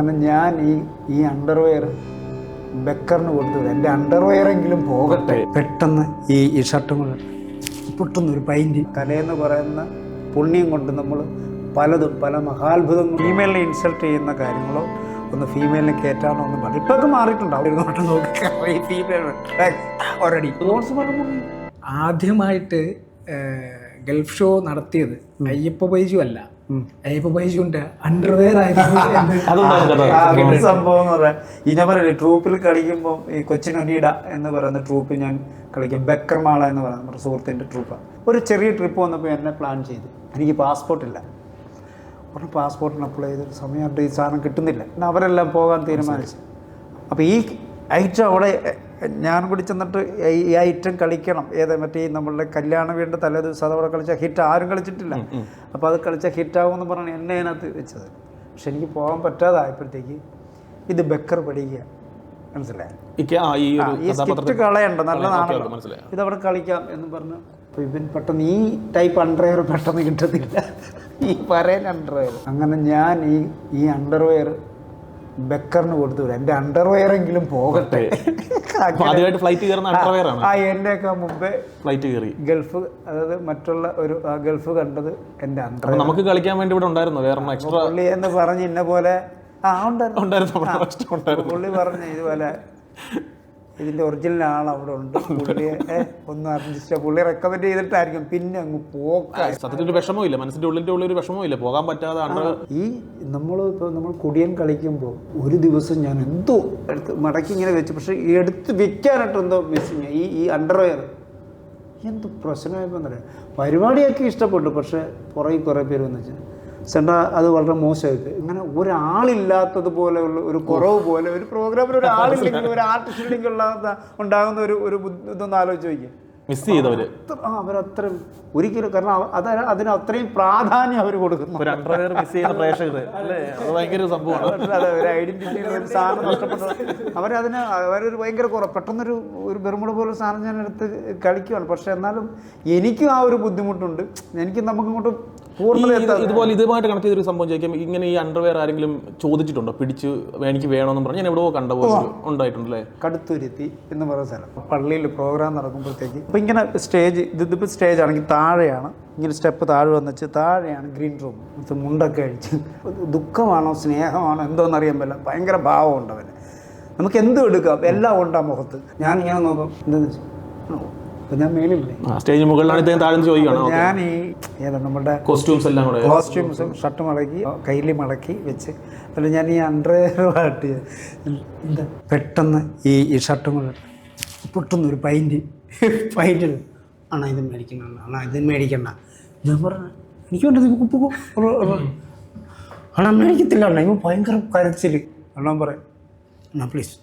അങ്ങനെ ഞാൻ ഈ ഈ അണ്ടർവെയർ ബെക്കറിന് കൊടുത്തത്. എന്റെ അണ്ടർവെയറെങ്കിലും പോകട്ടെ. പെട്ടെന്ന് ഈ ഈ ഷർട്ടും കൂടെ പെട്ടെന്ന് ഒരു പൈന്റ് കലയെന്ന് പറയുന്ന പുണ്യം കൊണ്ട് നമ്മൾ പലതും പല മഹാത്ഭുതങ്ങളും ഫീമെയിലിനെ ഇൻസൾട്ട് ചെയ്യുന്ന കാര്യങ്ങളോ ഒന്ന് ഫീമെയിലിനെ കയറ്റാനോ ഒന്നും പറഞ്ഞു ഇപ്പൊക്കെ മാറിയിട്ടുണ്ടാവും. ഓൾറെഡി നോക്കി. ഫീമെയിൽ ഒരടി ആദ്യമായിട്ട് ഗൾഫ് ഷോ നടത്തിയത് അയ്യപ്പ ബൈജു അല്ല. അണ്ടർവെയർ ആയിരുന്നു സംഭവം എന്ന് ഈ ഞാൻ പറയില്ലേ ട്രൂപ്പിൽ കളിക്കുമ്പോൾ ഈ കൊച്ചിനൊനീഡ എന്ന് പറയുന്ന ട്രൂപ്പ് ഞാൻ കളിക്കും. ബക്കർമാള എന്ന് പറയുന്ന നമ്മുടെ സുഹൃത്തിന്റെ ട്രൂപ്പാണ് ഒരു ചെറിയ ട്രിപ്പ് വന്നപ്പോൾ എന്നെ പ്ലാൻ ചെയ്തു. എനിക്ക് പാസ്പോർട്ടില്ല ഉടനെ പാസ്പോർട്ടിന് അപ്ലൈ ചെയ്ത് സമയം ഈ സാധനം കിട്ടുന്നില്ല. പിന്നെ അവരെല്ലാം പോകാൻ തീരുമാനിച്ചു. അപ്പോൾ ഈ ഐറ്റം അവിടെ ഞാൻ കൂടി ചെന്നിട്ട് ഈ ഐറ്റം കളിക്കണം. ഏത് മറ്റേ നമ്മളുടെ കല്യാണം വീണ്ട തലേ ദിവസം അതവിടെ കളിച്ച ഹിറ്റ് ആരും കളിച്ചിട്ടില്ല. അപ്പോൾ അത് കളിച്ച ഹിറ്റാകുമെന്ന് പറഞ്ഞ് എന്നെ അതിനകത്ത് വെച്ചത്. പക്ഷെ എനിക്ക് പോകാൻ പറ്റാതായപ്പോഴത്തേക്ക് ഇത് ബക്കർ പഠിക്കുക. മനസ്സിലായി? ഈ സ്കിറ്റ് കളയണ്ട നല്ലതാണ്. ഇതവിടെ കളിക്കാം എന്ന് പറഞ്ഞു അപ്പോൾ ഇവൻ പെട്ടെന്ന് ഈ ടൈപ്പ് അണ്ടർവെയർ പെട്ടെന്ന് കിട്ടത്തില്ല. ഈ പറയൻ അണ്ടർവെയർ അങ്ങനെ ഞാൻ ഈ ഈ അണ്ടർവെയർ ബെക്കറിന് കൊടുത്തു വിടും. എന്റെ അണ്ടർവെയറെങ്കിലും പോകട്ടെ. ആദ്യമായിട്ട് ഫ്ലൈറ്റ് കയറുന്ന അണ്ടർവെയർ ആണ്. ആ എന്റെയൊക്കെ മുമ്പേ ഫ്ലൈറ്റ് കയറി. ഗൾഫ് അതായത് മറ്റുള്ള ഒരു ഗൾഫ് കണ്ടത് എന്റെ അണ്ടർ അണ്ടർവെയർ നമുക്ക് കളിക്കാൻ വേണ്ടി ഇവിടെ ഉണ്ടായിരുന്നു. വേറെ എക്സ്ട്രാ പുള്ളി എന്ന് പറഞ്ഞ് ഇന്ന പോലെ ആ ഉണ്ടായിരുന്നു. പുള്ളി പറഞ്ഞു ഇതുപോലെ ഇതിന്റെ ഒറിജിനൽ ആൾ അവിടെ ഉണ്ട്. പുള്ളിയെ ഒന്ന് അന്വേഷിച്ച പുള്ളി റെക്കമെൻഡ് ചെയ്തിട്ടായിരിക്കും. പിന്നെ അങ്ങ് പോക്കായി സത്യത്തിൽ ഇല്ല മനസ്സിന്റെ ഉള്ളിന്റെ ഉള്ളിൽ ഒരു വിഷമവും ഇല്ല പോകാൻ പറ്റാതെ ഈ നമ്മൾ ഇപ്പോൾ നമ്മൾ കുടിയൻ കളിക്കുമ്പോൾ ഒരു ദിവസം ഞാൻ എന്തോ എടുത്ത് മടക്കി ഇങ്ങനെ വെച്ച്. പക്ഷേ ഈ എടുത്ത് വെക്കാനായിട്ട് എന്തോ മിസ്സിങ് ഈ ഈ അണ്ടർവെയർ എന്ത് പ്രശ്നമായപ്പോൾ എന്നറിയാം പരിപാടിയൊക്കെ ഇഷ്ടപ്പെട്ടു. പക്ഷേ പുറകെ കുറേ പേര് വന്നു വെച്ചാൽ ചേട്ടാ അത് വളരെ മോശമായിട്ട്. ഇങ്ങനെ ഒരാളില്ലാത്തതുപോലെ ഉള്ള ഒരു കുറവ് പോലെ ഒരു പ്രോഗ്രാമിൽ ഒരാളില്ലെങ്കിൽ ഒരു ആർട്ടിസ്റ്റ് ഇല്ലെങ്കിൽ ഉള്ള ഉണ്ടാകുന്ന ഒരു ഒരു ഇതൊന്ന് ആലോചിച്ച് നോക്കിയേ. മിസ് ചെയ്തവര്. ആ അവരത്രയും ഒരിക്കലും കാരണം അത് അതിന് അത്രയും പ്രാധാന്യം അവർ കൊടുക്കുന്നു. ഒരു അണ്ടർവെയർ മിസ് ചെയ്യുന്ന പ്രേക്ഷകർ അല്ലേ? അത് ഭയങ്കര ഒരു സംഭവമാണ്. അതെ ഒരു ഐഡന്റിറ്റി ഒരു സാധനം നഷ്ടപ്പെട്ടു അവരതിന് അവരൊരു ഭയങ്കര കുറവ്. പെട്ടെന്നൊരു ഒരു ബെർമുട പോലെ സാധനം ഞാൻ എടുത്ത് കളിക്കുകയാണ് പക്ഷെ എന്നാലും എനിക്കും ആ ഒരു ബുദ്ധിമുട്ടുണ്ട്. എനിക്ക് നമുക്ക് ഇതുപോലെ ഇതുമായിട്ട് കണക്ട് ചെയ്തൊരു സംഭവം ചോദിക്കാം. ഇങ്ങനെ ഈ അണ്ടർവെയർ ആരെങ്കിലും ചോദിച്ചിട്ടുണ്ടോ? പിടിച്ച് എനിക്ക് വേണമെന്ന് പറഞ്ഞ് ഞാൻ എവിടെയോ കണ്ട പോലെ ഉണ്ടായിട്ടുണ്ടല്ലേ? കടുത്തുരുത്തി എന്ന് പറയുന്ന സ്ഥലം. പള്ളിയിൽ പ്രോഗ്രാം നടക്കുമ്പോഴത്തേക്ക് ഇപ്പം ഇങ്ങനെ സ്റ്റേജ് ഇതിപ്പോ ഇതിപ്പോൾ സ്റ്റേജ് ആണെങ്കിൽ താഴെയാണ്. ഇങ്ങനെ സ്റ്റെപ്പ് താഴെ വന്നിച്ച് താഴെയാണ് ഗ്രീൻ റൂം ഇത് മുണ്ടൊക്കെ അഴിച്ച്. ദുഃഖമാണോ സ്നേഹമാണോ എന്തോന്ന് അറിയാൻ പറ്റില്ല ഭയങ്കര ഭാവമുണ്ട് അവന്. നമുക്ക് എന്തും എടുക്കാം. എല്ലാം ഉണ്ട് ആ മുഖത്ത്. ഞാൻ ഇങ്ങനെ നോക്കും. എന്താണെന്ന് വെച്ചാൽ അപ്പം ഞാൻ മേലില്ലേ സ്റ്റേജ് മുകളിലാണ് ഇദ്ദേഹം താഴ്ന്ന് ചോദിക്കുകയാണ്? ഞാൻ ഈ ഏതാ നമ്മുടെ കോസ്റ്റ്യൂംസ് എല്ലാം കൂടെ. കോസ്റ്റ്യൂംസും ഷർട്ട് മടക്കി കയ്യിൽ മടക്കി വെച്ച്. അല്ല ഞാൻ ഈ അണ്ടർവെയറുമായിട്ട് എന്താ പെട്ടെന്ന് ഈ ഈ ഷർട്ടും കൂടെ പൊട്ടുന്ന ഒരു പൈന്റ് പൈന്റ് ആണോ ഇത് മേടിക്കണം ആണോ ഇത് മേടിക്കണ്ട. ഞാൻ പറഞ്ഞു എനിക്ക് വേണ്ടത് കുപ്പ് ആണോ മേടിക്കത്തില്ല അണ്ണ ഇവ ഭയങ്കര കരച്ചിൽ അണ്ണാൻ പറയാം അണ്ണാ പ്ലീസ്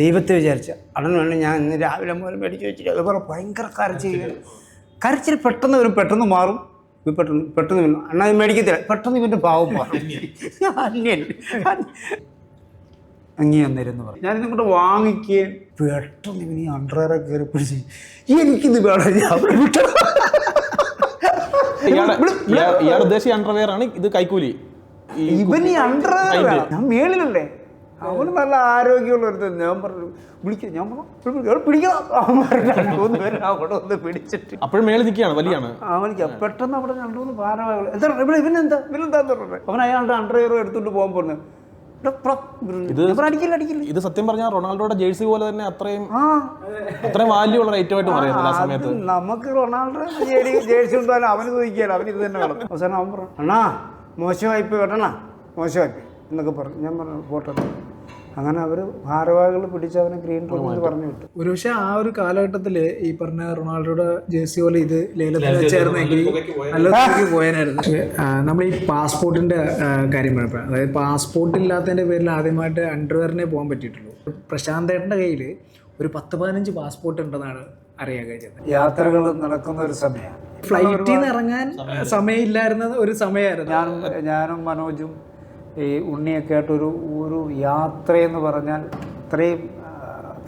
ദൈവത്തെ വിചാരിച്ച. വേണ്ട ഞാൻ ഇന്ന് രാവിലെ മുതൽ മേടിച്ച് വെച്ചിട്ട് അതുപോലെ ഭയങ്കര കരച്ചിൽ കരച്ചിൽ പെട്ടെന്ന് വരും പെട്ടെന്ന് മാറും. പെട്ടെന്ന് പെട്ടെന്ന് വരും അണ്ണാ ഇത് മേടിക്കത്തില്ല. പെട്ടെന്ന് ഇവന്റെ പാവം മാറും അന്യൻ. അങ്ങി വന്നിരുന്നു പറയും ഞാനിതും കൊണ്ട് വാങ്ങിക്കുകയും പെട്ടെന്ന് ഇവന് ഈ അണ്ടറേറെ കയറി പിടിച്ച് എനിക്കിത് വേണം. ഞാൻ ഇയാൾ ഉദ്ദേശിച്ച അണ്ടർവെയർ ആണ് ഇത് കൈക്കൂലി. ഇവൻ ഈ അണ്ടർവെയർ ഞാൻ മേളിലല്ലേ അവന് നല്ല ആരോഗ്യമുള്ള ഒരു ഞാൻ പറഞ്ഞു വിളിക്കുക ഞാൻ പറഞ്ഞു "എടാ, പിടിക്കണം. അവൻ മൂന്ന് പേര് അവിടെ ഒന്ന് പിടിച്ചിട്ട്. അപ്പോഴും മേളിൽ നിൽക്കുകയാണ് വലിയാണ്. അവനിക്ക് പെട്ടെന്ന് അവിടെ രണ്ടു മൂന്ന് ഭാരവാഹികൾ. എന്താ ഇവിടെ ഇവനെന്താ? ഇവനെന്താന്ന് പറഞ്ഞത് അവൻ അയാളുടെ അണ്ടർവെയർ എടുത്തുകൊണ്ട് പോകാൻ പറഞ്ഞു. "എടാ, പ്ര- ഞാൻ പറഞ്ഞു, അടിക്കില്ല അടിക്കില്ല. ഇത് സത്യം പറഞ്ഞാൽ റൊണാൾഡോയുടെ ജേഴ്സി പോലെ തന്നെ അത്രയും അത്രയും വാല്യൂ ഉള്ള ഐറ്റം ആയിട്ട് പറയുന്നത് ആ സമയത്ത്. നമുക്ക് റൊണാൾഡോ ജേഴ്സി ഉണ്ടാവും അവന് ചോദിക്കുകയല്ല അവൻ ഇത് തന്നെ വേണം. അവസാനം അവൻ പറഞ്ഞു അണ്ണാ മോശമായി പോയി കേട്ടണ മോശമായിപ്പോയി. എന്നൊക്കെ പറഞ്ഞു. ഞാൻ പറഞ്ഞു പോട്ടെ. അങ്ങനെ അവർ ഭാരവാഹികൾ പിടിച്ച് അവനെ ഗ്രീൻ റൂമിൽ പറഞ്ഞു വിട്ടു. ഒരുപക്ഷെ ആ ഒരു കാലഘട്ടത്തിൽ ഈ പറഞ്ഞ റൊണാൾഡോയുടെ ജേഴ്സി പോലെ ഇത് ലേലത്തിൽ ചേർന്നെങ്കിൽ നല്ല പോയനായിരുന്നു. നമ്മൾ ഈ പാസ്പോർട്ടിന്റെ കാര്യം പറഞ്ഞപ്പോൾ അതായത് പാസ്പോർട്ട് ഇല്ലാത്തതിന്റെ പേരിൽ ആദ്യമായിട്ട് അണ്ടർവെയറിനെ പോകാൻ പറ്റിയിട്ടുള്ളൂ. പ്രശാന്ത് ഏട്ടന്റെ കയ്യിൽ ഒരു പത്ത് പതിനഞ്ച് പാസ്പോർട്ട് ഉണ്ടെന്നാണ് അറിയാൻ കഴിഞ്ഞത്. യാത്രകൾ നടക്കുന്ന ഒരു സമയമാണ്. ഫ്ലൈറ്റിൽ നിന്ന് ഇറങ്ങാൻ സമയമില്ലായിരുന്ന ഒരു സമയമായിരുന്നു. ഞാനും മനോജും ഈ ഉണ്ണിയൊക്കെ ആയിട്ടൊരു ഒരു ഒരു യാത്രയെന്ന് പറഞ്ഞാൽ അത്രയും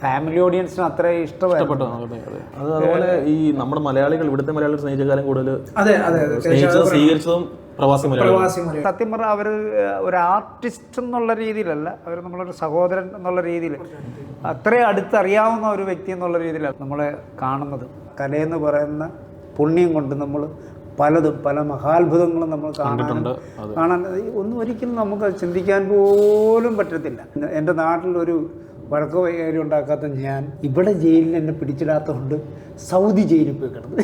ഫാമിലി ഓഡിയൻസിന് അത്രയും ഇഷ്ടമായിരുന്നു. ഇഷ്ടപ്പെട്ടു. അതെ, അതെ. അത്. അതുപോലെ ഈ നമ്മുടെ മലയാളികൾ ഇവിടുത്തെ മലയാളികൾ സ്നേഹിച്ച കാലം കൂടുതൽ അതെ അതെ അതെ. സ്നേഹിച്ചതും സ്വീകരിച്ചതും പ്രവാസി മലയാളി പ്രവാസി മലയാളി സത്യം പറഞ്ഞാൽ അവർ ഒരു ആർട്ടിസ്റ്റ് എന്നുള്ള രീതിയിലല്ല അവർ നമ്മളൊരു സഹോദരൻ എന്നുള്ള രീതിയിൽ. അത്രയും അടുത്തറിയാവുന്ന ഒരു വ്യക്തി എന്നുള്ള രീതിയിലാണ് നമ്മളെ കാണുന്നത്. കലയെന്ന് പറയുന്ന പുണ്യം കൊണ്ട് നമ്മൾ പലതും പല മഹാത്ഭുതങ്ങളും നമ്മൾ അതെ. കാണാൻ ഒന്നും ഒരിക്കലും നമുക്ക് ചിന്തിക്കാൻ പോലും പറ്റത്തില്ല. എന്റെ നാട്ടിലൊരു വഴക്ക് വൈകാരി ഉണ്ടാക്കാത്ത ഞാൻ ഇവിടെ ജയിലിൽ എന്നെ പിടിച്ചിടാത്തതുകൊണ്ട് സൗദി ജയിലിൽ പോയി കിടന്നു.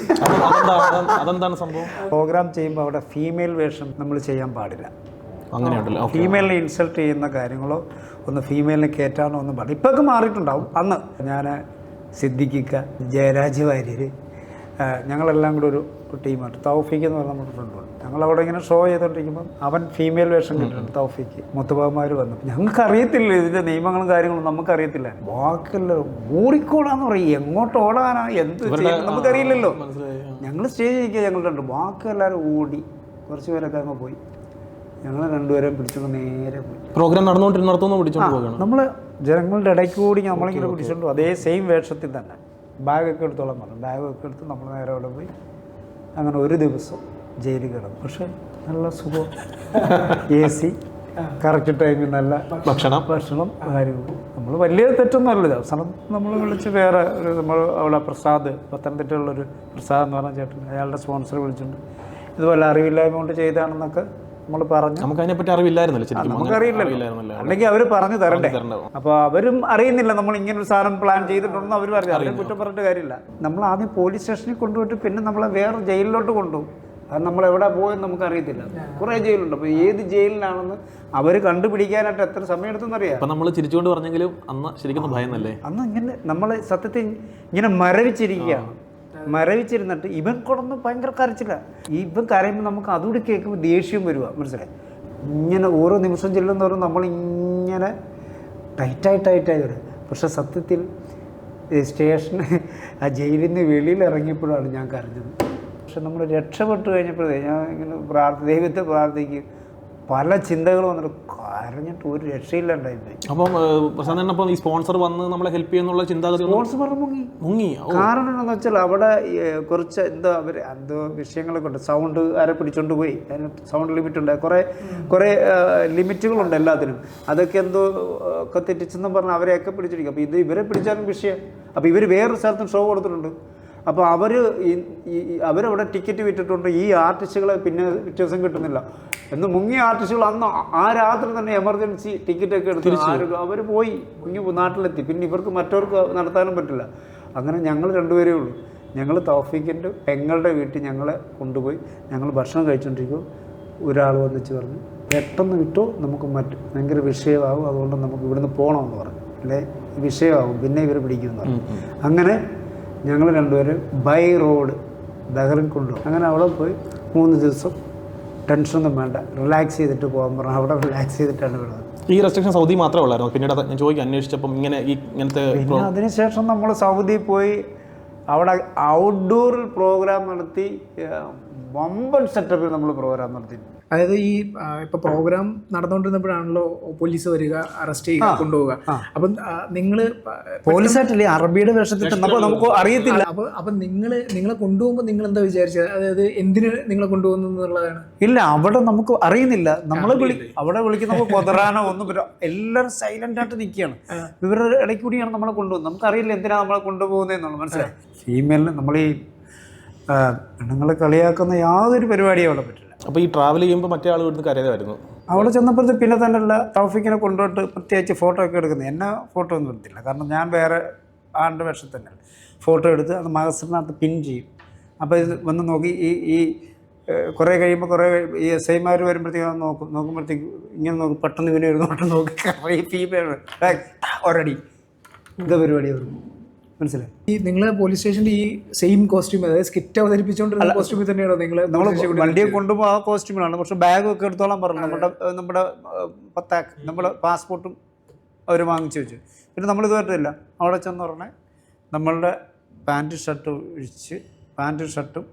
അതെന്താണ് സംഭവം? പ്രോഗ്രാം ചെയ്യുമ്പോൾ അവിടെ ഫീമെയിൽ വേഷം നമ്മൾ ചെയ്യാൻ പാടില്ല. അങ്ങനെയുണ്ടല്ലോ? ഫീമെയിലിനെ ഇൻസൾട്ട് ചെയ്യുന്ന കാര്യങ്ങളോ ഒന്ന് ഫീമെയിലിനെ കയറ്റാനോ ഒന്നും പാടില്ല. ഇപ്പൊക്കെ മാറിയിട്ടുണ്ടാവും. അന്ന് ഞാൻ സിദ്ദിഖിക്ക ജയരാജ് വാര്യർ ഞങ്ങളെല്ലാം കൂടെ ഒരു ടീമായിട്ട് തൗഫീഖ് എന്ന് പറഞ്ഞ നമ്മുടെ ഫ്രണ്ടുണ്ട് ഞങ്ങളവിടെ ഇങ്ങനെ ഷോ ചെയ്തുകൊണ്ടിരിക്കുമ്പോൾ അവൻ ഫീമെയിൽ വേഷം കിട്ടുന്നുണ്ട് തൗഫീഖ്. മുത്തുബാബുമാർ വന്നു. ഞങ്ങൾക്ക് അറിയത്തില്ല ഇതിന്റെ നിയമങ്ങളും കാര്യങ്ങളും നമുക്കറിയത്തില്ല. ബാക്കിയല്ല ഓടിക്കോടാന്ന് പറയും. എങ്ങോട്ട് ഓടാനാ? എന്ത് ചെയ്യണം? നമുക്കറിയില്ലല്ലോ. ഞങ്ങൾ സ്റ്റേജിൽ ഇരിക്കുക ഞങ്ങൾ രണ്ട് ബാക്കി എല്ലാവരും ഓടി കുറച്ച് പേരൊക്കെ അങ്ങ് പോയി. ഞങ്ങൾ രണ്ടുപേരും പിടിച്ചോണ്ട് നേരെ പോയി. പ്രോഗ്രാം നടന്നുകൊണ്ടിരുന്നിടത്തുനിന്ന് പിടിച്ചോണ്ട് പോവുകയാണ്. നമ്മൾ ജനങ്ങളുടെ ഇടയ്ക്ക് കൂടി നമ്മളിങ്ങനെ പിടിച്ചോണ്ട് അതേ സെയിം വേഷത്തിൽ തന്നെ. ബാഗൊക്കെ എടുത്തോളം പറഞ്ഞു. ബാഗൊക്കെ എടുത്ത് നമ്മൾ നേരെ അവിടെ പോയി അങ്ങനെ ഒരു ദിവസം ജയിലിൽ കിടന്നു. പക്ഷേ നല്ല സുഖം. എ സി കറക്റ്റ് ടൈമിൽ നല്ല ഭക്ഷണം. ഭക്ഷണം കാര്യങ്ങളും നമ്മൾ വലിയ തെറ്റൊന്നും അല്ല അവസാനം നമ്മൾ വിളിച്ച് വേറെ ഒരു നമ്മൾ അവിടെ പ്രസാദ് പത്തനംതിട്ടയുള്ളൊരു പ്രസാദ് എന്ന് പറഞ്ഞ ചേട്ടൻ അയാളുടെ സ്പോൺസർ വിളിച്ചിട്ടുണ്ട്. ഇതുപോലെ അറിവില്ലായ്മ കൊണ്ട് ചെയ്താണെന്നൊക്കെ നമ്മൾ പറഞ്ഞു. നമുക്ക് അതിനെപ്പറ്റി അറിവില്ലായിരുന്നല്ലോ ശരിക്കും. നമുക്കറിയില്ലല്ലോ. അറിയില്ലായിരുന്നല്ലോ അല്ലെങ്കിൽ അവർ പറഞ്ഞു തരണ്ടേ. അപ്പൊ അപ്പോൾ അവരും അറിയുന്നില്ല. നമ്മൾ ഇങ്ങനെ ഒരു സാധനം പ്ലാൻ ചെയ്തിട്ടുണ്ടെന്ന് അവർ പറഞ്ഞു. അവരെ കുറ്റം പറഞ്ഞിട്ട് കാര്യമില്ല. നമ്മൾ ആദ്യം പോലീസ് സ്റ്റേഷനിൽ കൊണ്ടുപോയിട്ട് പിന്നെ നമ്മളെ വേറെ ജയിലിലോട്ട് കൊണ്ടുപോകും. കാരണം നമ്മൾ എവിടെ പോയെന്ന് നമുക്കറിയത്തില്ല കുറേ ജയിലുണ്ട്. അപ്പോൾ ഏത് ജയിലിലാണെന്ന് അവർ കണ്ടുപിടിക്കാനായിട്ട് എത്ര സമയം എടുത്തെന്ന് അറിയാം. നമ്മൾ ചിരിച്ചുകൊണ്ട് പറഞ്ഞെങ്കിലും അന്ന് ശരിക്കും ഭയന്നല്ലേ? അന്ന് ഇങ്ങനെ നമ്മൾ സത്യത്തിൽ ഇങ്ങനെ മരവിച്ചിരിക്കുകയാണ്. മരവിച്ചിരുന്നിട്ട് ഇവൻ കൊടന്ന് ഭയങ്കര കരച്ചില്ല ഇവൻ കരയുമ്പോൾ നമുക്ക് അതുകൂടി കേൾക്കുമ്പോൾ ദേഷ്യം വരുക മനസ്സിലായി? ഇങ്ങനെ ഓരോ നിമിഷം ചെല്ലുന്നവരും നമ്മളിങ്ങനെ ടൈറ്റായി ടൈറ്റായി വരും പക്ഷെ സത്യത്തിൽ സ്റ്റേഷന് ആ ജയിലിൽ നിന്ന് വെളിയിൽ ഇറങ്ങിയപ്പോഴാണ് ഞാൻ കരഞ്ഞത്. പക്ഷെ നമ്മൾ രക്ഷപ്പെട്ടു കഴിഞ്ഞപ്പോഴേ ഞാൻ ഇങ്ങനെ പ്രാർത്ഥ ദൈവത്തെ പ്രാർത്ഥിക്കും. പല ചിന്തകൾ വന്നിട്ട് കരഞ്ഞിട്ട് ഒരു രക്ഷയില്ലാണ്ടായി പോയി അപ്പം അപ്പം ഈ സ്പോൺസർ വന്ന് നമ്മളെ ഹെൽപ്പ് ചെയ്യുന്നുള്ള ചിന്താഗതി സ്പോൺസർ മുങ്ങി. മുങ്ങി. കാരണം എന്താണെന്ന് വെച്ചാൽ അവിടെ കുറച്ച് എന്തോ അവർ എന്തോ വിഷയങ്ങളൊക്കെ ഉണ്ട്. സൗണ്ട് ആരെ പിടിച്ചോണ്ട് പോയി. അതിന് സൗണ്ട് ലിമിറ്റ് ഉണ്ട്. കുറേ കുറേ ലിമിറ്റുകളുണ്ട് എല്ലാത്തിനും. അതൊക്കെ എന്തോ ഒക്കെ തെറ്റിച്ചെന്നും പറഞ്ഞാൽ അവരെയൊക്കെ പിടിച്ചിരിക്കും. അപ്പോൾ ഇത് ഇവരെ പിടിച്ചാലും വിഷയം. അപ്പോൾ ഇവർ വേറൊരു സ്ഥലത്തും ഷോ കൊടുത്തിട്ടുണ്ട്. അപ്പോൾ അവർ അവരവിടെ ടിക്കറ്റ് വിറ്റിട്ടുണ്ട്. ഈ ആർട്ടിസ്റ്റുകളെ പിന്നെ പിറ്റേ ദിവസം കിട്ടുന്നില്ല. എന്ന് മുങ്ങിയ ആർട്ടിസ്റ്റുകൾ അന്ന് ആ- ആ രാത്രി തന്നെ എമർജൻസി ടിക്കറ്റ് ഒക്കെ എടുത്ത് അവർ പോയി മുങ്ങി നാട്ടിലെത്തി. പിന്നെ ഇവർക്ക് മറ്റവർക്ക് നടത്താനും പറ്റില്ല. അങ്ങനെ ഞങ്ങൾ രണ്ടുപേരേ ഉള്ളൂ. ഞങ്ങൾ തൗഫീഖിന്റെ പെങ്ങളുടെ വീട്ടിൽ ഞങ്ങളെ കൊണ്ടുപോയി ഞങ്ങൾ ഭക്ഷണം കഴിച്ചുകൊണ്ടിരിക്കും ഒരാൾ വന്നിച്ച് പറഞ്ഞു പെട്ടെന്ന് വിട്ടു നമുക്ക് മറ്റ് ഭയങ്കര വിഷയമാകും. അതുകൊണ്ട് നമുക്ക് ഇവിടുന്ന് പോകണമെന്ന് പറഞ്ഞു. അല്ലേ? വിഷയമാകും. പിന്നെ ഇവർ പിടിക്കുമെന്ന് പറഞ്ഞു. അങ്ങനെ ഞങ്ങൾ രണ്ടുപേരും ബൈ റോഡ് ബഹറിൻ കൊണ്ടു. അങ്ങനെ അവിടെ പോയി മൂന്ന് ദിവസം ടെൻഷനൊന്നും വേണ്ട. റിലാക്സ് ചെയ്തിട്ട് പോകാൻ പറഞ്ഞു. അവിടെ റിലാക്സ് ചെയ്തിട്ടാണ് വിടുന്നത്. ഈ റെസ്ട്രിക്ഷൻ സൗദി മാത്രമേ ഉള്ളായിരുന്നു? പിന്നീട് ഞാൻ ചോദിക്കാൻ അന്വേഷിച്ചപ്പം ഇങ്ങനെ ഈ ഇങ്ങനത്തെ പിന്നെ അതിനുശേഷം നമ്മൾ സൗദി പോയി അവിടെ ഔട്ട്ഡോറിൽ പ്രോഗ്രാം നടത്തി വമ്പൻ സെറ്റപ്പിൽ നമ്മൾ പ്രോഗ്രാം നടത്തി അതായത് ഈ ഇപ്പൊ പ്രോഗ്രാം നടന്നുകൊണ്ടിരുന്നപ്പോഴാണല്ലോ പോലീസ് വരിക അറസ്റ്റ് ചെയ്യുക കൊണ്ടുപോവുക. അപ്പം നിങ്ങൾ പോലീസായിട്ടില്ലേ അറബിയുടെ വേഷത്തിൽ ചെന്നപ്പോൾ നമുക്ക് അറിയത്തില്ല. അപ്പൊ അപ്പൊ നിങ്ങൾ നിങ്ങളെ കൊണ്ടുപോകുമ്പോൾ നിങ്ങൾ എന്താ വിചാരിച്ചത് അതായത് എന്തിന് നിങ്ങളെ കൊണ്ടുപോകുന്നു എന്നുള്ളതാണ്. ഇല്ല അവിടെ നമുക്ക് അറിയുന്നില്ല. നമ്മളെ വിളി അവിടെ വിളിക്കുന്ന കൊതറാനോ ഒന്നും എല്ലാവരും സൈലന്റ് ആയിട്ട് നിൽക്കുകയാണ് ഇവരുടെ ഇടയ്ക്ക് കൂടിയാണ് നമ്മളെ കൊണ്ടുപോകുന്നത്. നമുക്ക് അറിയില്ല എന്തിനാണ് നമ്മളെ കൊണ്ടുപോകുന്നതെന്നുള്ളത് മനസ്സിലായി? ഫീമെയിലിന് നമ്മൾ ഈ പെണ്ണുങ്ങളെ കളിയാക്കുന്ന യാതൊരു പരിപാടിയും അവിടെ പറ്റില്ല. അപ്പോൾ ഈ ട്രാവൽ ചെയ്യുമ്പോൾ മറ്റേ ആൾ ഇവിടുന്ന് വരുന്നു അവിടെ ചെന്നപ്പോഴത്തെ പിന്നെ തന്നെയുള്ള തൗഫിക്കിനെ കൊണ്ടുപോയിട്ട് പ്രത്യേകിച്ച് ഫോട്ടോ ഒക്കെ എടുക്കുന്നത്. എന്നെ ഫോട്ടോ ഒന്നും എടുത്തില്ല. കാരണം ഞാൻ വേറെ ആളുടെ വേഷത്തന്നെ ഫോട്ടോ എടുത്ത് അത് മകസിനകത്ത് പിൻ ചെയ്യും. അപ്പോൾ ഇത് വന്ന് നോക്കി ഈ ഈ കുറേ കഴിയുമ്പോൾ കുറേ ഈ എസ് ഐമാർ വരുമ്പോഴത്തേക്കും നോക്കും. നോക്കുമ്പോഴത്തേക്ക് ഇങ്ങനെ നോക്കും. പെട്ടെന്ന് ഇവനെ ഒരു നോട്ടം നോക്കി ഈ ഫീമെയിൽ ഒരടി. ഇത് പരിപാടി വരും മനസ്സിലായി. ഈ നിങ്ങളെ പോലീസ് സ്റ്റേഷനിൽ ഈ സെയിം കോസ്റ്റ്യൂം അതായത് സ്കിറ്റ് അവതരിപ്പിച്ചുകൊണ്ടിരുന്ന കോസ്റ്റ്യൂമിൽ തന്നെയാണോ നിങ്ങൾ നമ്മൾ വണ്ടിയെ കൊണ്ടുപോകും ആ കോസ്റ്റ്യൂമിലാണ് പക്ഷെ ബാഗ് ഒക്കെ എടുത്തോളാൻ പറഞ്ഞു. നമ്മുടെ നമ്മുടെ പത്താക്ക് നമ്മുടെ പാസ്പോർട്ടും അവർ വാങ്ങിച്ചു വെച്ചു. പിന്നെ നമ്മൾ ഇതുവരെയില്ല അവിടെ ചെന്ന് പറഞ്ഞാൽ നമ്മളുടെ പാന്റ് ഷർട്ട് ഒഴിച്ച് പാന്റ് ഷർട്ടും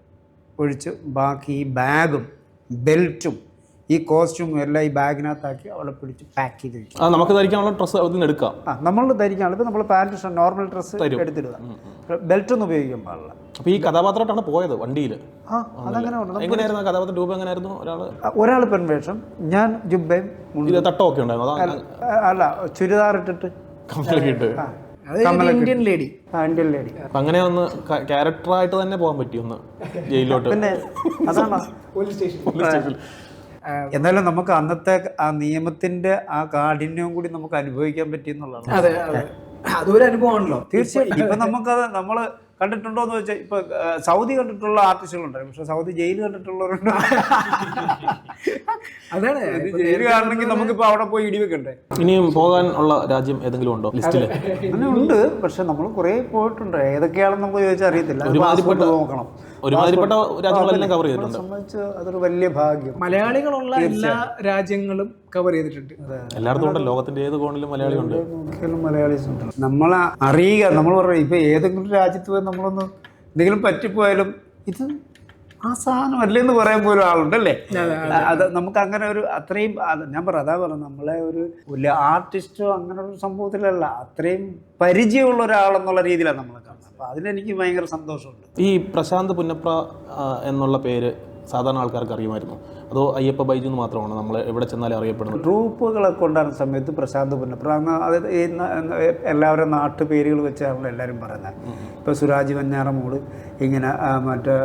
ഒഴിച്ച് ബാക്കി ഈ ബാഗും ബെൽറ്റും ഈ കോസ്റ്റ്യൂം എല്ലാം ഈ ബാഗിനകത്താക്കി അവളെ പിടിച്ച് പാക്ക് ചെയ്ത് വെച്ചു ആ നമുക്ക് ധരിക്കാനുള്ള ഡ്രസ്സ് അതിൽ നിന്ന് എടുക്കാം. ആ നമ്മൾ ധരിക്കാനുള്ള ഇപ്പം നമ്മൾ പാന്റ് നോർമൽ ഡ്രസ്സ് എടുത്തിടുക. ബെൽറ്റ് ഒന്നും ഉപയോഗിക്കാൻ പാടില്ല. അപ്പോൾ ഈ കഥാപാത്രമായിട്ടാണ് പോയത് വണ്ടിയിൽ ആ അതങ്ങനെ എങ്ങനെയായിരുന്നു കഥാപാത്രം? രൂപം എങ്ങനെയായിരുന്നു ഒരാൾ ഒരാൾ പെൺവേഷം ഞാൻ ജുബയും തട്ടമൊക്കെ ഉണ്ടായിരുന്നു. അല്ല ചുരിദാർ ഇട്ടിട്ട്. ഇന്ത്യൻ ലേഡി ഇന്ത്യൻ ലേഡി അങ്ങനെ ഒന്ന് ക്യാരക്ടറായിട്ട് തന്നെ പോകാൻ പറ്റിയൊന്ന് ജയിലിലോട്ട്. പിന്നെ അതാണ് പോലീസ് സ്റ്റേഷൻ പോലീസ് സ്റ്റേഷനിൽ എന്നാലും നമുക്ക് അന്നത്തെ ആ നിയമത്തിന്റെ ആ കാഠിന്യവും കൂടി നമുക്ക് അനുഭവിക്കാൻ പറ്റിയെന്നുള്ളതാണ് അതെ അതെ. അതൊരു അനുഭവമാണല്ലോ. തീർച്ചയായും. ഇപ്പൊ നമുക്കത് നമ്മൾ കണ്ടിട്ടുണ്ടോ എന്ന് വെച്ചാൽ ഇപ്പൊ സൗദി കണ്ടിട്ടുള്ള ആർട്ടിസ്റ്റുകളുണ്ട്. പക്ഷെ സൗദി ജയിൽ കണ്ടിട്ടുള്ളവരുണ്ട്. അതാണ്. ജയിൽ കാണണമെങ്കിൽ നമുക്കിപ്പോ അവിടെ പോയി ഇടിവെക്കണ്ടേ? ഇനിയും പോകാൻ ഉള്ള രാജ്യം ഏതെങ്കിലും ഉണ്ടോ? ലിസ്റ്റിൽ അങ്ങനെ ഉണ്ട്. പക്ഷെ നമ്മൾ കുറെ പോയിട്ടുണ്ട്. ഏതൊക്കെയാണെന്ന് നമുക്ക് ചോദിച്ചാൽ അറിയത്തില്ല. നോക്കണം. ഒരുമാതിരിപ്പെട്ട രാജ്യങ്ങളെല്ലാം കവർ ചെയ്തിട്ടുണ്ട്. സംബന്ധിച്ച് അതൊരു വലിയ ഭാഗ്യം. മലയാളികളുള്ള എല്ലാ രാജ്യങ്ങളും കവർ ചെയ്തിട്ടുണ്ട്. എല്ലായിടത്തും ഉണ്ട് ലോകത്തിന്റെ ഏത് കോണിലും മലയാളി ഉണ്ട്. നോക്കിയാലും മലയാളീസ് ഉണ്ട്. നമ്മളെ അറിയുക നമ്മൾ പറയും ഇപ്പൊ ഏതെങ്കിലും രാജ്യത്ത് പോയി നമ്മളൊന്ന് എന്തെങ്കിലും പറ്റിപ്പോയാലും ഇത് ആ സാധനം അല്ലേന്ന് പറയാൻ പോലും ആളുണ്ടല്ലേ? അത് നമുക്ക് അങ്ങനെ ഒരു അത്രയും അത് ഞാൻ പറയാം അതാ പറഞ്ഞു നമ്മളെ ഒരു വലിയ ആർട്ടിസ്റ്റോ അങ്ങനെ ഒരു സംഭവത്തിലല്ല അത്രയും പരിചയമുള്ള ഒരാളെന്നുള്ള രീതിയിലാണ് നമ്മളെ കാണുന്നത്. അപ്പൊ അതിലെനിക്ക് ഭയങ്കര സന്തോഷമുണ്ട്. ഈ പ്രശാന്ത് പുന്നപ്ര എന്നുള്ള പേര് സാധാരണ ആൾക്കാർക്ക് അറിയുമായിരുന്നു. അതോ അയ്യപ്പ ബൈജു എന്ന് മാത്രമാണ് നമ്മൾ എവിടെ ചെന്നാലും അറിയപ്പെടുന്നത്? ട്രൂപ്പുകളൊക്കെ ഉണ്ടായിരുന്ന സമയത്ത് പ്രശാന്ത് പുന്ന അതായത് അത് ഈ എല്ലാവരും നാട്ടു പേരുകൾ വെച്ചാണല്ലോ എല്ലാവരും പറയുന്നത്. ഇപ്പോൾ സുരാജ് വഞ്ഞാറമൂട് ഇങ്ങനെ മറ്റേ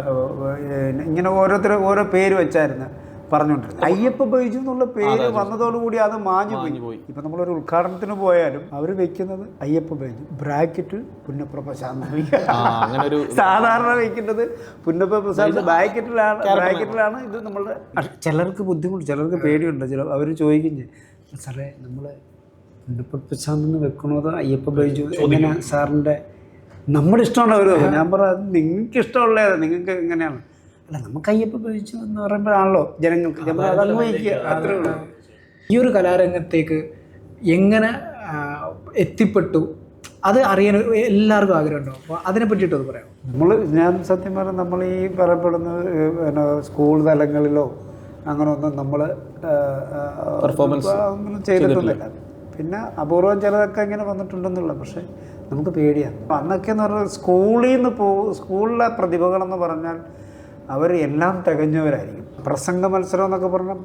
ഇങ്ങനെ ഓരോരുത്തർ ഓരോ പേര് വെച്ചായിരുന്നു. പറഞ്ഞുകൊണ്ടിരുന്നത് അയ്യപ്പ ബൈജു എന്നുള്ള പേര് വന്നതോടുകൂടി അത് മാഞ്ഞു പോയി. ഇപ്പം നമ്മളൊരു ഉദ്ഘാടനത്തിന് പോയാലും അവർ വെക്കുന്നത് അയ്യപ്പ ബൈജു. ബ്രാക്കറ്റ് പുന്നപ്ര പ്രശാന്ത് സാധാരണ വെക്കേണ്ടത് പുന്നപ്പ പ്രശാന്ത് ബ്രാക്കറ്റിലാണ് ബ്രാക്കറ്റിലാണ് ഇത് നമ്മളുടെ ചിലർക്ക് ബുദ്ധിമുട്ട് ചിലർക്ക് പേടിയുണ്ട്. ചില അവർ ചോദിക്കും സാറേ നമ്മൾ പുന്നപ്പ പ്രശാന്തെന്ന് വെക്കണോ അയ്യപ്പ ബൈജു എങ്ങനെയാണ് സാറിന്റെ? നമ്മുടെ ഇഷ്ടമാണ് അവർ ഞാൻ പറയാം നിങ്ങൾക്ക് ഇഷ്ടമുള്ളതാണ് നിങ്ങൾക്ക് എങ്ങനെയാണ്? അല്ല നമുക്ക് അയ്യപ്പ ബൈജു എന്ന് പറയുമ്പോഴാണല്ലോ ജനങ്ങൾക്ക് നമ്മൾ അത് അംഗീകരിക്കുക. അത്രേ ഉള്ളൂ. ഈ ഒരു കലാരംഗത്തേക്ക് എങ്ങനെ എത്തിപ്പെട്ടു? അത് അറിയാൻ എല്ലാവർക്കും ആഗ്രഹമുണ്ടോ? അപ്പോൾ അതിനെ പറ്റിയിട്ട് അത് പറയാം നമ്മൾ ഞാൻ സത്യം പറഞ്ഞാൽ നമ്മൾ ഈ പറയപ്പെടുന്ന പിന്നെ സ്കൂൾ തലങ്ങളിലോ അങ്ങനെ ഒന്നും നമ്മൾ പെർഫോമൻസ് ഒന്നും ചെയ്തിട്ടൊന്നുമില്ല. പിന്നെ അപൂർവം ചിലതൊക്കെ ഇങ്ങനെ വന്നിട്ടുണ്ടെന്നുള്ള പക്ഷേ നമുക്ക് പേടിയാണ് അന്നൊക്കെ എന്ന് പറഞ്ഞാൽ സ്കൂളിൽ നിന്ന് പോ സ്കൂളിലെ പ്രതിഭകളെന്ന് പറഞ്ഞാൽ അവർ എല്ലാം തികഞ്ഞവരായിരിക്കും. പ്രസംഗ മത്സരം എന്നൊക്കെ പറഞ്ഞാൽ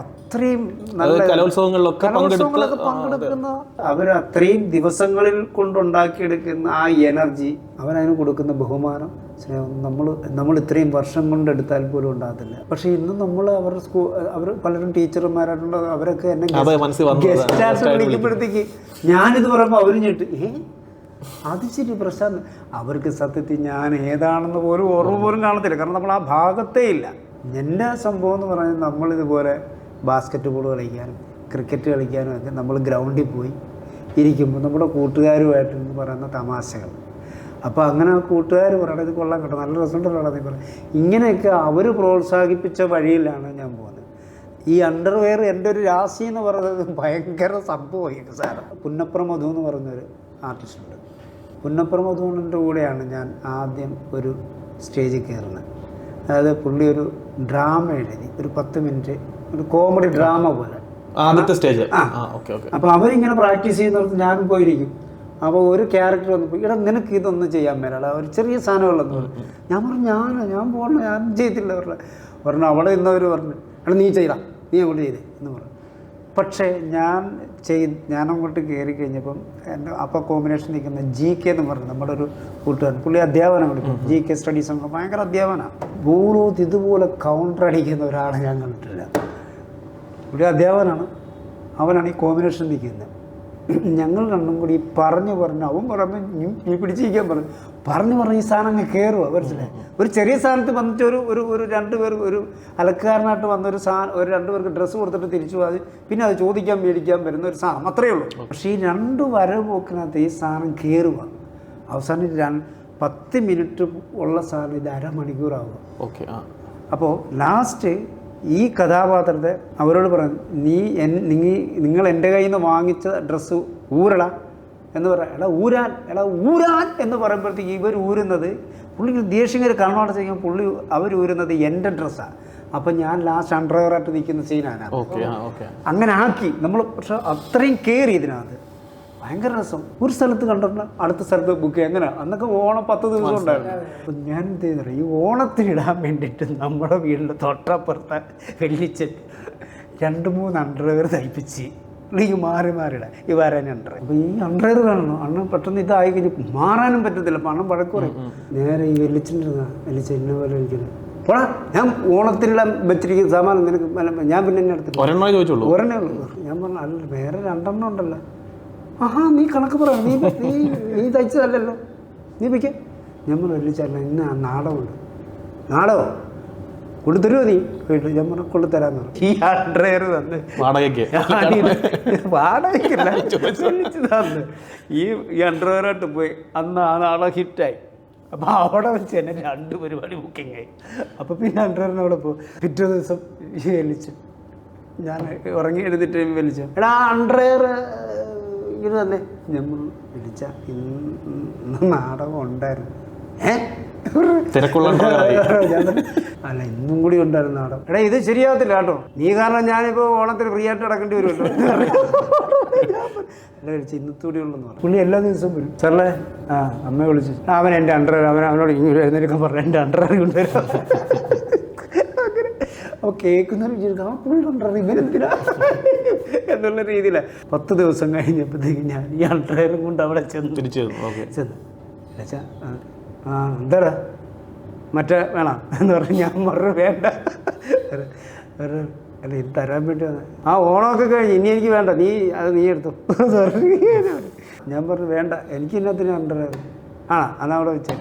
അത്രയും നല്ല കലോത്സവങ്ങളിലൊക്കെ കലോത്സവങ്ങളൊക്കെ പങ്കെടുക്കുന്ന അവർ അത്രയും ദിവസങ്ങളിൽ കൊണ്ടുണ്ടാക്കിയെടുക്കുന്ന ആ എനർജി അവനതിന് കൊടുക്കുന്ന ബഹുമാനം സ്നേഹം നമ്മൾ നമ്മൾ ഇത്രയും വർഷം കൊണ്ട് എടുത്താൽ പോലും ഉണ്ടാകത്തില്ല. പക്ഷെ ഇന്ന് നമ്മൾ അവരുടെ സ്കൂൾ അവർ പലരും ടീച്ചർമാരായിട്ടുള്ള അവരൊക്കെ എന്നെ ഗസ്റ്റായിട്ട് വിളിക്കുമ്പോഴത്തേക്ക് ഞാനിത് പറയുമ്പോൾ അവരും ഞെട്ട്. ഏ അത് പ്രശാന്ത്. അവർക്ക് സത്യത്തിൽ ഞാൻ ഏതാണെന്ന് പോലും ഓർമ്മ പോലും കാണത്തില്ല. കാരണം നമ്മൾ ആ ഭാഗത്തേ ഇല്ല. എന്റെ സംഭവം എന്ന് പറഞ്ഞാൽ നമ്മളിതുപോലെ ബാസ്ക്കറ്റ് ബോൾ കളിക്കാനും ക്രിക്കറ്റ് കളിക്കാനും ഒക്കെ നമ്മൾ ഗ്രൗണ്ടിൽ പോയി ഇരിക്കുമ്പോൾ നമ്മുടെ കൂട്ടുകാരുമായിട്ട് എന്ന് പറയുന്ന തമാശകൾ. അപ്പോൾ അങ്ങനെ കൂട്ടുകാർ പറയണത് കൊള്ളാൻ കേട്ടോ. നല്ല റിസൾട്ട് ഉള്ളതാണ് പറയും ഇങ്ങനെയൊക്കെ അവർ പ്രോത്സാഹിപ്പിച്ച വഴിയിലാണ് ഞാൻ പോകുന്നത്. ഈ അണ്ടർവെയർ എന്റെ ഒരു രാശി എന്ന് പറയുന്നത് ഭയങ്കര സംഭവമായിരിക്കും സാറ് പുന്നപ്ര മധു എന്ന് പറയുന്നൊരു ആർട്ടിസ്റ്റ് ഉണ്ട് പുന്നപ്ര കൂടെയാണ് ഞാൻ ആദ്യം ഒരു സ്റ്റേജിൽ കയറുന്നത്. അതായത് പുള്ളി ഒരു ഡ്രാമ എഴുതി ഒരു പത്ത് മിനിറ്റ് ഒരു കോമഡി ഡ്രാമ പോലെ. ആദ്യത്തെ സ്റ്റേജ്? ആ. Okay okay. അപ്പോൾ അവരിങ്ങനെ പ്രാക്ടീസ് ചെയ്യുന്നിടത്ത് ഞാൻ പോയിരിക്കും. അപ്പോൾ ഒരു ക്യാരക്ടർ വന്നപ്പോൾ ഇടാ നിനക്ക് ഇതൊന്നും ചെയ്യാൻ മേലാടാ ഒരു ചെറിയ സാധനമുള്ളെന്ന് പറഞ്ഞു ഞാൻ പറഞ്ഞു ഞാനോ ഞാൻ പോകണോ ഞാൻ ചെയ്തില്ല. പറഞ്ഞു പറഞ്ഞു അവിടെ ഇന്നവർ പറഞ്ഞു എടാ നീ ചെയ്താ നീ അങ്ങോട്ട് ചെയ്തേ എന്ന് പറഞ്ഞു. പക്ഷേ ഞാൻ ചെയ് ഞാൻ അങ്ങോട്ട് കയറി കഴിഞ്ഞപ്പം എന്റെ അപ്പം കോമ്പിനേഷൻ നിൽക്കുന്ന ജി കെ എന്ന് പറഞ്ഞു നമ്മുടെ ഒരു കൂട്ടുകാരൻ പുള്ളി അധ്യാപനം വിളിക്കും. ജി കെ സ്റ്റഡീസ് എന്ന് ഭയങ്കര അധ്യാപനമാണ് ബൂറൂത്ത് ഇതുപോലെ കൗണ്ടർ അടിക്കുന്ന ഒരാളെ ഞാൻ കണ്ടിട്ടില്ല. പുള്ളി അധ്യാപനാണ് അവനാണ് ഈ കോമ്പിനേഷൻ നിൽക്കുന്നത്. ഞങ്ങൾ രണ്ടും കൂടി പറഞ്ഞു പറഞ്ഞു അവൻ പറഞ്ഞു നീ പിടിച്ചിരിക്കാൻ പറഞ്ഞു. പറഞ്ഞു പറഞ്ഞ് ഈ സാധനം അങ്ങ് കയറുക മനസ്സിലായി? ഒരു ചെറിയ സ്ഥാനത്ത് വന്നിട്ട് ഒരു ഒരു ഒരു രണ്ട് പേർ ഒരു അലക്കാരനായിട്ട് വന്ന ഒരു സാധനം ഒരു രണ്ട് പേർക്ക് ഡ്രസ്സ് കൊടുത്തിട്ട് തിരിച്ചു പോകാതെ പിന്നെ അത് ചോദിക്കാൻ മേടിക്കാൻ വരുന്ന ഒരു സാധനം അത്രയേ ഉള്ളൂ. പക്ഷേ ഈ രണ്ട് വരവ് പോക്കിനകത്ത് ഈ സാധനം കയറുക അവസാനം രണ്ട് പത്ത് മിനിറ്റ് ഉള്ള സാധനം ഇത് അരമണിക്കൂറാവുക. ഓക്കെ അപ്പോൾ ലാസ്റ്റ് ഈ കഥാപാത്രത്തെ അവരോട് പറഞ്ഞു നീ എൻ നീ നിങ്ങൾ എന്റെ കയ്യിൽ നിന്ന് വാങ്ങിച്ച ഡ്രസ്സ് ഊരടാ എന്ന് പറയാം. എടാ ഊരാൻ എടാ ഊരാൻ എന്ന് പറയുമ്പോഴത്തേക്ക് ഇവർ ഊരുന്നത് പുള്ളി ദേഷ്യം കയറി കണ്ണോടെ ചെയ്യുമ്പോൾ പുള്ളി അവർ ഊരുന്നത് എന്റെ ഡ്രസ്സാണ് അപ്പം ഞാൻ ലാസ്റ്റ് അണ്ടർവെയറായിട്ട് നിൽക്കുന്ന സീനാണ് അങ്ങനെ ആക്കി. നമ്മൾ പക്ഷെ അത്രയും കെയർ ഇതിനകത്ത് ഭയങ്കര രസം. ഒരു സ്ഥലത്ത് കണ്ടിട്ട് അടുത്ത സ്ഥലത്ത് ബുക്ക് ചെയ്യുക അങ്ങനെ അന്നൊക്കെ ഓണം പത്ത് ദിവസം ഉണ്ടായിരുന്നു. അപ്പം ഞാൻ എന്ത് ചെയ്തു ഈ ഓണത്തിനിടാൻ വേണ്ടിയിട്ട് നമ്മുടെ വീടിന്റെ തൊട്ടപ്പുറത്തെ വെള്ളിച്ചൻ രണ്ട് മൂന്ന് അണ്ടർവെയർ തയ്പ്പിച്ച് ഈ മാറി മാറിയിടാം ഈ വരാൻ അണ്ടർ അപ്പോൾ ഈ അണ്ടർവെയർ കാണണം. അണ്ണൻ പെട്ടെന്ന് ഇതായി കഴിഞ്ഞ് മാറാനും പറ്റത്തില്ല. പണം വഴക്ക് പറയും നേരെ ഈ വെല്ലിച്ചിട്ടിരുന്ന വെല്ലിച്ച എന്നെ പോലെ വിളിക്കുന്നത് പോടാ ഞാൻ ഓണത്തിനിടാൻ വെച്ചിരിക്കുന്ന സാമാനം നിനക്ക് ഞാൻ പിന്നെ എന്നെ എടുത്തിട്ട് ഒരെണ്ണേ ചോദിച്ചുള്ളൂ. ഒരെണ്ണേ ഉള്ളൂ. ഞാൻ പറഞ്ഞു അല്ല വേറെ രണ്ടെണ്ണം ഉണ്ടല്ലോ. ആഹാ നീ കണക്ക് പറ. നീ നീ നീ തയ്ച്ചതല്ലല്ലോ. നീ വയ്ക്ക ഞാൻ പറഞ്ഞു ഒരു ചേട്ടൻ ഇന്ന നാടകമുണ്ട് നാടകോ കൊണ്ടുതരുമോ നീ? വീട്ടിൽ ഞാൻ പറഞ്ഞു കൊണ്ടുതരാന്ന് പറഞ്ഞു. ഈ അണ്ടർവെയർ തന്ന്. വാടകയ്ക്ക്. വാടകയ്ക്കല്ല. തന്ന്. ഈ ഈ അണ്ടർവെയറായിട്ട് പോയി. അന്ന് ആ നാളെ ഹിറ്റായി. അപ്പോൾ അവിടെ വെച്ച് തന്നെ രണ്ട് പരിപാടി ബുക്കിംഗ് ആയി. അപ്പോൾ പിന്നെ അണ്ടർവെയറിന് അവിടെ പോകും പിറ്റേ ദിവസം ഈ വലിച്ചു. ഞാൻ ഉറങ്ങി എഴുതിട്ട് വലിച്ചു. എടാ അണ്ടർവെയർ ഇത് തന്നെ നമ്മൾ വിളിച്ച ഇന്ന് നാടകം ഉണ്ടായിരുന്നു. അല്ല ഇന്നും കൂടി ഉണ്ടായിരുന്നു നാടകം. എടാ ഇത് ശരിയാവത്തില്ല കേട്ടോ. നീ കാരണം ഞാനിപ്പോ ഓണത്തിന് ഫ്രീ ആയിട്ട് അടക്കേണ്ടി വരുമല്ലോ. അല്ല വിളിച്ച് ഇന്നത്തെ കൂടി ഉള്ളെന്ന് പറഞ്ഞു പുള്ളി എല്ലാ ദിവസവും വരും. സാറേ ആ അമ്മ വിളിച്ചു. അവൻ എന്റെ അണ്ടർ അവൻ അവനോട് ഇങ്ങനെ എഴുന്നേൽക്കാൻ പറഞ്ഞു എന്റെ അണ്ടർ കൊണ്ടുവരാം അപ്പോൾ കേൾക്കുന്നവർ അണ്ടർ ഇവരെന്തിനാ എന്നുള്ള രീതിയില. പത്ത് ദിവസം കഴിഞ്ഞപ്പോഴത്തേക്ക് ഞാൻ ഈ ആൾക്കാരും കൊണ്ട് അവിടെ ചെന്ന്. തിരിച്ചു ചെന്ന് ആ എന്താടാ? മറ്റേ വേണം? എന്ന് പറഞ്ഞ് ഞാൻ മറു വേണ്ട. ഒരു- അല്ല ഇത് തരാൻ വേണ്ടി വന്നതാ. ആ ഓണമൊക്കെ കഴിഞ്ഞ്. ഇനി എനിക്ക് വേണ്ട. നീ അത് നീ എടുത്തു. ഞാൻ പറഞ്ഞു വേണ്ട. എനിക്ക് ഇന്നത്തിന് അണ്ടർവെയർ ആ അന്നാ അവിടെ വെച്ചേ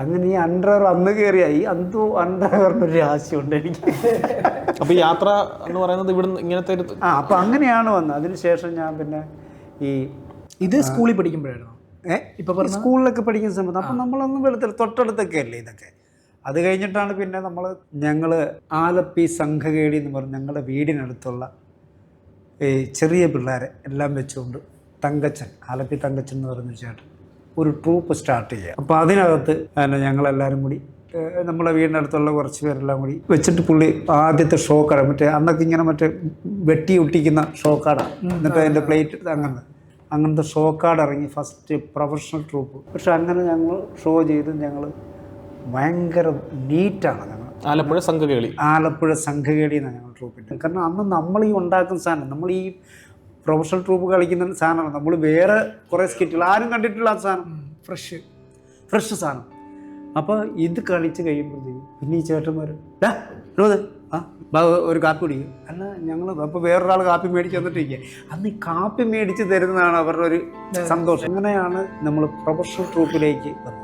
അങ്ങനെ ഈ അണ്ടർവെയർ അന്ന് കയറിയ ഈ അന്തോ അണ്ടർവെയറിന് ഒരു രാശിയുണ്ട് എനിക്ക്. അപ്പോൾ യാത്ര എന്ന് പറയുന്നത് ഇവിടുന്ന് ഇങ്ങനത്തെ ഒരു ആ അപ്പം അങ്ങനെയാണ് വന്നത്. അതിനുശേഷം ഞാൻ പിന്നെ ഈ ഇത് സ്കൂളിൽ പഠിക്കുമ്പോഴായിരുന്നു ഏ? ഇപ്പൊ സ്കൂളിലൊക്കെ പഠിക്കുന്ന സമയത്ത്. അപ്പം നമ്മളൊന്നും വെളുത്തില്ല. തൊട്ടടുത്തൊക്കെ അല്ലേ ഇതൊക്കെ? അത് കഴിഞ്ഞിട്ടാണ് പിന്നെ നമ്മൾ ഞങ്ങൾ ആലപ്പി സംഘകേടി എന്ന് പറഞ്ഞ് ഞങ്ങളുടെ വീടിനടുത്തുള്ള ഈ ചെറിയ പിള്ളേരെ എല്ലാം വെച്ചുകൊണ്ട് തങ്കച്ചൻ ആലപ്പി തങ്കച്ചൻ എന്ന് പറഞ്ഞ ചേട്ടൻ. ഒരു ട്രൂപ്പ് സ്റ്റാർട്ട് ചെയ്യുക അപ്പോൾ അതിനകത്ത് തന്നെ ഞങ്ങളെല്ലാവരും കൂടി നമ്മളെ വീടിനടുത്തുള്ള കുറച്ച് പേരെല്ലാം കൂടി വെച്ചിട്ട് പുള്ളി ആദ്യത്തെ ഷോ കട മറ്റേ അന്നൊക്കെ ഇങ്ങനെ മറ്റേ വെട്ടി ഒട്ടിക്കുന്ന ഷോ കാർഡാണ് എന്നിട്ട് അതിന്റെ പ്ലേറ്റ് അങ്ങനെ അങ്ങനത്തെ ഷോ കാർഡ് ഇറങ്ങി ഫസ്റ്റ് പ്രൊഫഷണൽ ട്രൂപ്പ് പക്ഷെ അങ്ങനെ ഞങ്ങൾ ഷോ ചെയ്ത് ഞങ്ങൾ ഭയങ്കര നീറ്റാണ് ഞങ്ങൾ ആലപ്പുഴ സംഘകേളി ആലപ്പുഴ സംഘകേളി എന്നാണ് ഞങ്ങൾ ട്രൂപ്പിന്റെ കാരണം അന്ന് നമ്മൾ ഈ ഉണ്ടാക്കുന്ന സാധനം നമ്മൾ ഈ പ്രൊഫഷണൽ ട്രൂപ്പ് കളിക്കുന്ന സാധനമാണ്. നമ്മൾ വേറെ കുറേ സ്കിറ്റുകൾ ആരും കണ്ടിട്ടുള്ള സാധനം. ഫ്രഷ് ഫ്രഷ് സാധനം. അപ്പോൾ ഇത് കളിച്ച് കഴിയുമ്പോഴത്തേക്കും പിന്നെ ഈ ചേട്ടന്മാർ വിനോദ് ആ ഒരു കാപ്പി കുടിക്കും. അല്ല ഞങ്ങൾ അപ്പോൾ വേറൊരാൾ കാപ്പി മേടിച്ച് തന്നിട്ടിരിക്കുക അന്ന് ഈ കാപ്പി മേടിച്ച് തരുന്നതാണ് അവരുടെ ഒരു സന്തോഷം. അങ്ങനെയാണ് നമ്മൾ പ്രൊഫഷണൽ ട്രൂപ്പിലേക്ക് വന്നത്.